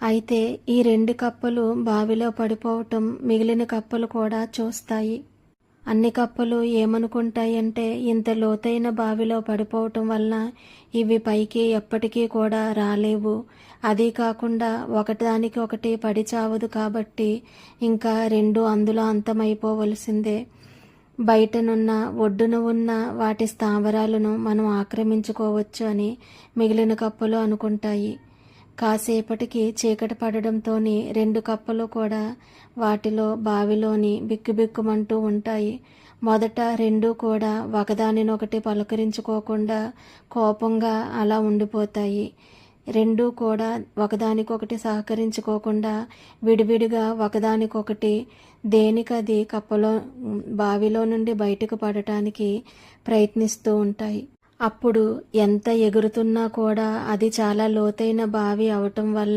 అయితే ఈ రెండు కప్పలు బావిలో పడిపోవటం మిగిలిన కప్పలు కూడా చూస్తాయి. అన్ని కప్పలు ఏమనుకుంటాయంటే ఇంత లోతైన బావిలో పడిపోవటం వలన ఇవి పైకి ఎప్పటికీ కూడా రాలేవు. అది కాకుండా ఒకదానికి ఒకటి పడి చావదు కాబట్టి ఇంకా రెండు అందులో అంతమైపోవలసిందే. బయటనున్న ఒడ్డున ఉన్న వాటి స్థావరాలను మనం ఆక్రమించుకోవచ్చు అని మిగిలిన కప్పలు అనుకుంటాయి. కాసేపటికి చీకటి పడడంతోనే రెండు కప్పలు కూడా వాటిలో బావిలోని బిక్కుబిక్కుమంటూ ఉంటాయి. మొదట రెండు కూడా ఒకదానినొకటి పలకరించుకోకుండా కోపంగా అలా ఉండిపోతాయి. రెండు కూడా ఒకదానికొకటి సహకరించుకోకుండా విడివిడిగా ఒకదానికొకటి దేనికది కప్పలో బావిలో నుండి బయటకు పడటానికి ప్రయత్నిస్తూ ఉంటాయి. అప్పుడు ఎంత ఎగురుతున్నా కూడా అది చాలా లోతైన బావి అవటం వల్ల